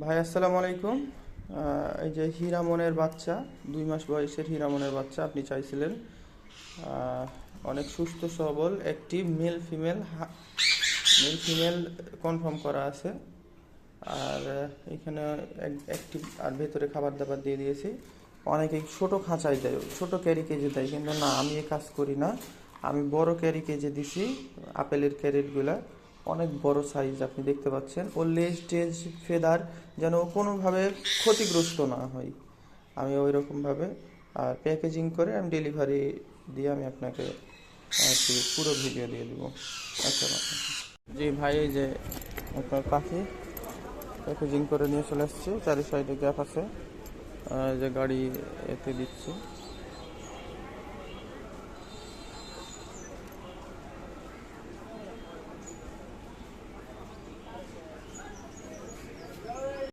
ভাই, আসসালামু আলাইকুম। এই যে হীরামনের বাচ্চা, দুই মাস বয়সের হীরামনের বাচ্চা আপনি চাইছিলেন। অনেক সুস্থ, সবল একটি male female male female confirm করা আছে। আর এখানে এক- একটি আর ভেতরে খাবার দাবার দিয়ে দিয়েছি। অনেকে ছোট খাঁচায় দেয়, ছোট ক্যারি কেজে দেয়, কিন্তু না, আমি এ কাজ করি না। আমি বড় ক্যারি কেজে দিছি, আপেলের ক্যারেটগুলা অনেক বড় সাইজ আপনি দেখতে পাচ্ছেন। ওর লেজ টেজ ফেদার যেন ও কোনোভাবে ক্ষতিগ্রস্ত না হয়। আমি ওই রকমভাবে আর প্যাকেজিং করে আমি ডেলিভারি দিয়ে আমি আপনাকে পুরো ভিডিও দিয়ে দেবো। আচ্ছা জি ভাই, এই যে আপনার পাখি প্যাকেজিং করে নিয়ে চলে আসছি। চারি সাইডে গ্যাপ আছে। যে গাড়ি এতে দিচ্ছি।